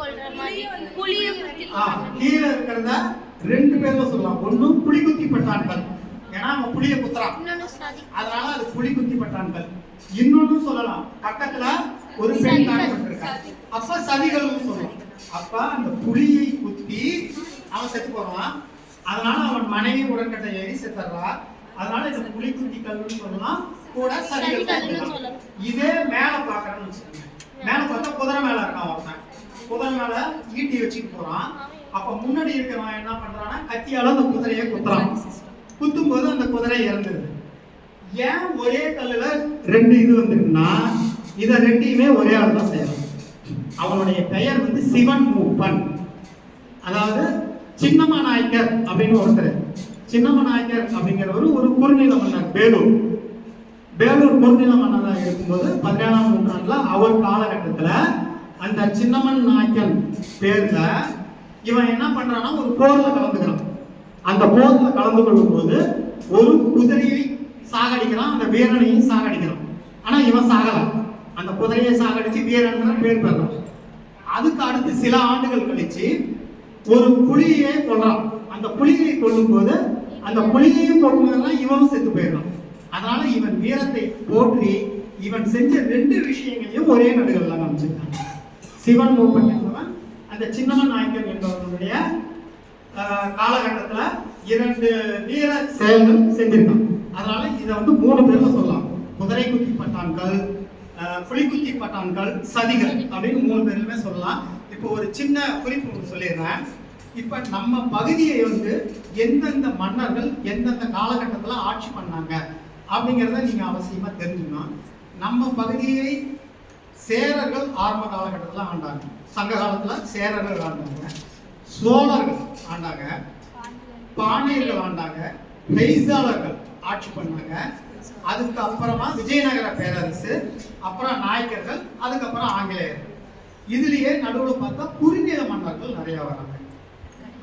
கொள்ற மாதிரி. புளிய கீழே இருக்கிறத ரெண்டு பேர்ல சொல்லலாம். ஒண்ணு புலி குத்தி பட்டான்கள். ஏன்னா அவன் புளிய குத்துறான். அதனால அது புலி குத்தி பட்டான்கள். இன்னொன்னு சொல்லலாம். பக்கத்துல ஒரு பெண் காணப்பட்டிருக்கா அப்ப சதிகள்னு சொல்லலாம். அப்ப அந்த புலியை குத்தி அவன் செத்து போறான் அதனால அவன் மனைவி உடன்கட்டை ஏறி செத்துறா அதனால இந்த புலி குத்தி கல்லுன்னு சொல்லலாம். கூட சதிகள். இதே மேல பாக்குறேன்னு வச்சுக்கோங்க. மேல பார்த்தா குதிரை மேல இருக்கான் ஒருத்தன். குதிரை மேல ஈட்டி வச்சுட்டு போறான். அப்ப முன்னாடி இருக்கிறவன் என்ன பண்றான்னா கத்தியால அந்த குதிரையை குத்துறான். குத்தும் போது அந்த குதிரை இறந்துருது ஏன் ஒரே கல்லுல ரெண்டு இது வந்திருக்குன்னா இத ரெண்டையுமே ஒரே ஆள் தான் செய்யலாம் அவனுடைய பெயர் வந்து சிவன் மூப்பன். அதாவது சின்னம நாயக்கர் அப்படின்னு ஒருத்தர். சின்னம நாயக்கர் அப்படிங்கிறவர் ஒரு குறுநில மன்னர் வேலூர் வேலூர் குறுநில மன்னராக இருக்கும்போது பதினேழாம் நூற்றாண்டுல அவர் காலகட்டத்துல அந்த சின்னமன் நாயக்கன் பேர்ல இவன் என்ன பண்றான்னா ஒரு போர்ல கலந்துக்கிறான். அந்த போர்ல கலந்து கொள்ளும் போது ஒரு குதிரையை சாகடிக்கிறான் அந்த வீரனையும் சாகடிக்கிறான். ஆனா இவன் சாகல. அந்த குதிரையை சாகடிச்சு வீரன் பேர் பெறான் அதுக்கு அடுத்து சில ஆண்டுகள் கழிச்சு ஒரு புலியை கொள்றான் அந்த புலியை கொள்ளும் போது அந்த புலியையும் கொல்லும்போதெல்லாம் இவனும் செத்து போயிடுறான். அதனால இவன் வீரத்தை போற்றி இவன் செஞ்ச ரெண்டு விஷயங்களையும் ஒரே நடுகள்ல காமிச்சிருக்கான். சிவன் மூப்பன் என்பவன் அந்த சின்னமன் நாயக்கன் என்பவனுடைய காலகட்டத்தில் இரண்டு வீர செயல்கள் செஞ்சிருக்கான். அதனால இதை வந்து மூணு பேர்ல சொல்லலாம். குதிரை குத்தி பட்டான்கள் புலிக்குத்தி பட்டான்கள் சதிகள் அப்படின்னு மூணு பேருமே சொல்லலாம். இப்போ ஒரு சின்ன குறிப்பு ஒன்று சொல்லிடுறேன். இப்ப நம்ம பகுதியை வந்து எந்தெந்த மன்னர்கள் எந்தெந்த காலகட்டத்தில் ஆட்சி பண்ணாங்க அப்படிங்கிறத நீங்க அவசியமா தெரிஞ்சுக்கணும். நம்ம பகுதியை சேரர்கள் ஆரம்ப காலகட்டத்தில் ஆண்டாங்க. சங்க காலத்தில் சேரர்கள் ஆண்டாங்க. சோழர்கள் ஆண்டாங்க. பாண்டியர்கள் ஆண்டாங்க. ஹெய்சாளர்கள் ஆட்சி பண்ணாங்க. அதுக்கு அப்புறமா விஜயநகர பேரரசு அப்புறம் நாயக்கர்கள் அதுக்கப்புறம் ஆங்கிலேயர்கள் இதுலயே நடுவில் பார்த்தா குறுநில மன்னர்கள் நிறைய வராங்க.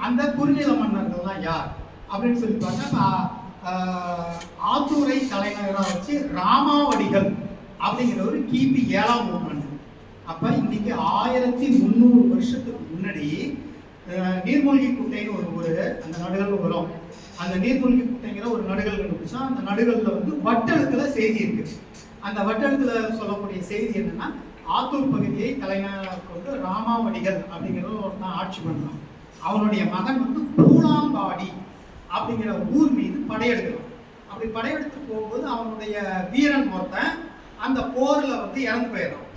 அந்த குறுநில மன்னர்கள்லாம் யார்? அப்படின்னு சொல்லி பார்த்தா ஆத்தூரை தலைநகராக வச்சு ராமாவடிகள் அப்படிங்கிறவர் கிபி ஏழாம் நூற்றாண்டு. அப்ப இன்னைக்கு ஆயிரத்தி முந்நூறு வருஷத்துக்கு முன்னாடி நீர்மூழ்கி குட்டைன்னு ஒரு ஊர் அந்த நடுகள் வரும். அந்த நீர்மூழ்கி குட்டைங்கிற ஒரு நடுகள் கண்டுபிடிச்சா அந்த நடுகளில் வந்து வட்டெழுத்துல செய்தி இருக்கு. அந்த வட்டெழுத்துல சொல்லக்கூடிய செய்தி என்னன்னா ஆத்தூர் பகுதியை தலைநகராக கொண்டு ராமாவடிகள் அப்படிங்கிறவர் ஒருத்தன் ஆட்சி பண்ணுறான் அவனுடைய மகன் வந்து பூலாம்பாடி அப்படிங்கிற ஊர் மீது படையெடுக்கிறான் அப்படி படையெடுத்து போகும்போது அவனுடைய வீரன் ஒருத்தன் அந்த போர்ல வந்து இறந்து போயிடும்.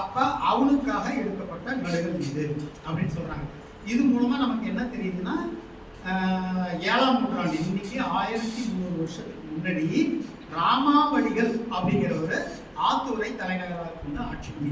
அப்ப அவனுக்காக எடுக்கப்பட்ட நடுகள் இது அப்படின்னு சொல்றாங்க. இது மூலமா நமக்கு என்ன தெரியுதுன்னா ஏழாம் நூற்றாண்டு இன்னைக்கு ஆயிரத்தி முந்நூறு வருஷத்துக்கு முன்னாடி ராமாபடிகள் அப்படிங்கிற ஒரு ஆத்தூரை தலைநகராக கொண்டு ஆட்சி. பண்ணி